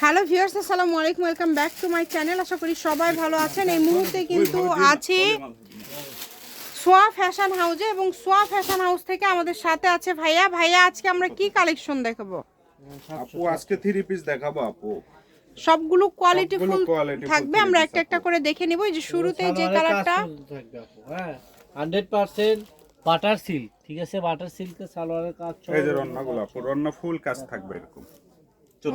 Hello viewers আসসালামু আলাইকুম welcome back to my channel. আশা করি সবাই ভালো আছেন। এই মুহূর্তে কিন্তু আছি সোয়া ফ্যাশন হাউসে এবং সোয়া ফ্যাশন হাউস থেকে আমাদের সাথে আছে ভাইয়া। ভাইয়া আজকে আমরা কি কালেকশন দেখাবো? আপু আজকে থ্রি পিস দেখাবো আপু। সবগুলো কোয়ালিটি ফুল থাকবে আমরা একটা একটা করে দেখে নিব। এই যে শুরুতে যে কালারটা। হ্যাঁ? হান্ড্রেড পার্সেন্ট বাটার সিল্ক ঠিক আছে? বাটার সিল্কের সালোয়ারের কাজ এই যে রন্নাগুলো আপু রন্না ফুল কাজ থাকবে এরকম।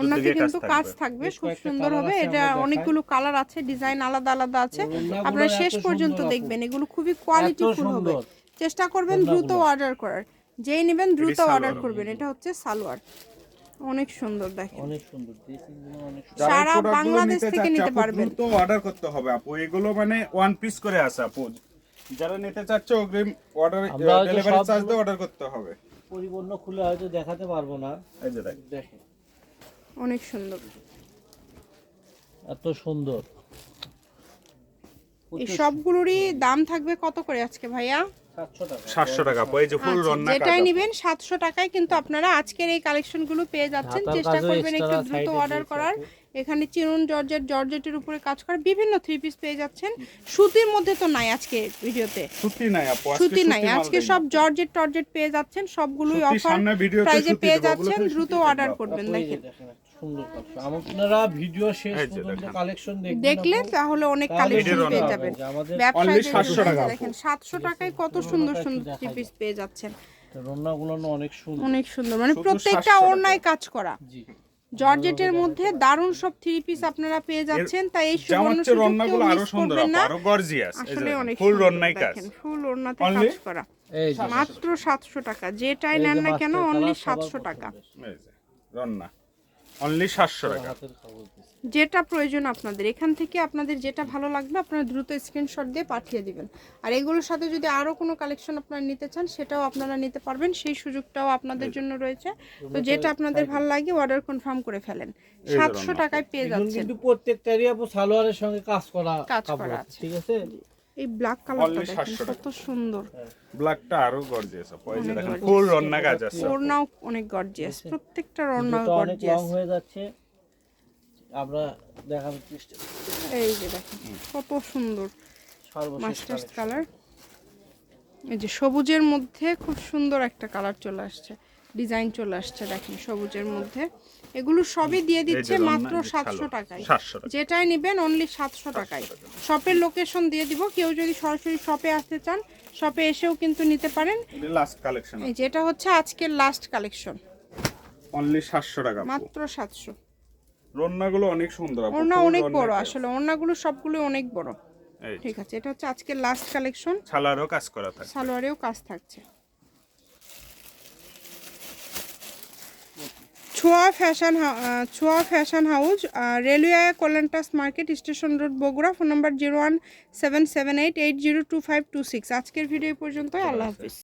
ওনাতে কিন্তু কাজ থাকবে খুব সুন্দর হবে। এটা অনেকগুলো কালার আছে ডিজাইন আলাদা আলাদা আছে। আপনারা শেষ পর্যন্ত দেখবেন এগুলো খুবই কোয়ালিটি এত হবে। চেষ্টা করবেন দ্রুত অর্ডার করার। যেই নেবেন দ্রুত অর্ডার করবেন। এটা হচ্ছে সালোয়ার। অনেক সুন্দর দেখেন। অনেক সুন্দর। সারা বাংলাদেশ থেকে নিতে পারবেন। দ্রুত অর্ডার করতে হবে আপু। এগুলো মানে ওয়ান পিস করে আছে আপু। যারা নিতে চাচ্ছে অগ্রিম অর্ডার ডেলিভারি চার্জ দিয়ে অর্ডার করতে হবে। পরিপূর্ণ খুলে হয়তো দেখাতে পারব না। এই যে দেখেন। অনেক সুন্দর। এত সুন্দর। এই সবগুলোরই দাম থাকবে কত করে আজকে ভাইয়া? সাতশো টাকা। এই যে ফুল আচ্ছা, রন্না কাজ যেটাই নেবেন সাতশো টাকায় কিন্তু আপনারা আজকের এই কালেকশনগুলো পেয়ে যাচ্ছেন। চেষ্টা করবেন একটু দ্রুত অর্ডার করার। এখানে চিরুন জর্জেট জর্জেটের উপরে কাজ করা বিভিন্ন থ্রি পিস পেয়ে যাচ্ছেন। সুতির মধ্যে তো নাই আজকে ভিডিওতে। সুতি নাই আপু আজকে সুতি নাই। আজকে সব জর্জেট টর্জেট পেয়ে যাচ্ছেন সবগুলোই অফার প্রাইজে পেয়ে যাচ্ছেন দ্রুত অর্ডার করবেন দেখেন। দেখেন এত সুন্দর কালেকশন আপনারা ভিডিও শেষ পর্যন্ত কালেকশন দেখলে তাহলে অনেক কালেকশন পেয়ে যাবেন। 700 টাকা দেখেন সাতশো টাকায় কত সুন্দর সুন্দর থ্রি পিস পেয়ে যাচ্ছেন। অনেক সুন্দর। অনেক সুন্দর মানে প্রত্যেকটা 700। ওড়নায় কাজ করা। জি। জর্জেটের মধ্যে দারুণ সব থ্রি পিস আপনারা পেয়ে যাচ্ছেন তাই এই সুবর্ণ জামার সুযোগ রন্নাগুলো আরও সুন্দর আরও গর্জিয়াস আসলে অনেক ফুল রন্নাই কাজ। ফুল ওড়নাতে কাজ করা। এই মাত্র সাতশো টাকা যেটাই নেন না কেন অনলি colour সবার সাতশো টাকা। পছন্দের। রন্না। অনলি সাতশো টাকা। যেটা প্রয়োজন আপনাদের। এখান থেকে আপনাদের যেটা ভালো লাগবে আপনারা দ্রুত স্ক্রিনশট দিয়ে পাঠিয়ে দিবেন। আর এগুলোর সাথে যদি আরও কোনো কালেকশন আপনারা নিতে চান সেটাও আপনারা নিতে পারবেন। সেই সুযোগটাও আপনাদের জন্য রয়েছে। তো যেটা আপনাদের ভালো লাগে অর্ডার কনফার্ম করে ফেলেন। যে সাতশো রন্না। টাকায় পেয়ে যাচ্ছেন। কিন্তু প্রত্যেকটারই আপু সালোয়ারের সঙ্গে কাজ করা কাজ করা। ঠিক আছে? এই ব্ল্যাক কালারটা দেখেন কত সুন্দর। ব্ল্যাকটা আরও গর্জিয়াস এই যে দেখেন। ফুল রন্না কাজ আছে। ওড়নাও অনেক গর্জিয়াস প্রত্যেকটা অনেক গর্জিয়াস হয়ে যাচ্ছে। আমরা চেষ্টা এই যে দেখেন কত সুন্দর। মাস্টার্স কালার এই যে সবুজের মধ্যে খুব সুন্দর একটা কালার চলে আসছে। ডিজাইন চলে আসছে দেখেন সবুজের মধ্যে। এগুলো সবই দিয়ে দিচ্ছে মাত্র সাতশো টাকায়। যেটাই নেবেন অনলি সাতশো টাকায়। শপের লোকেশন দিয়ে দিব কেউ যদি সরাসরি শপে আসতে চান শপে এসেও কিন্তু নিতে পারেন। লাস্ট কালেকশন এই যেটা হচ্ছে আজকের লাস্ট কালেকশন অনলি সাতশো টাকা মাত্র সাতশো। রন্নাগুলো অনেক সুন্দর ওড়না অনেক বড় আসলে ওড়নাগুলো সবগুলো অনেক বড়। ঠিক আছে এটা হচ্ছে আজকের লাস্ট কালেকশন ছালারও কাজ করা থাকে সালোয়ারেও কাজ থাকছে। Chhoya fashion Chhoya fashion house railway কল্যাণটাস market, station road, Bogura, phone number zero one seven seven eight eight zero two five two six. আজকের ভিডিও পর্যন্ত আল্লাহ হাফিজ।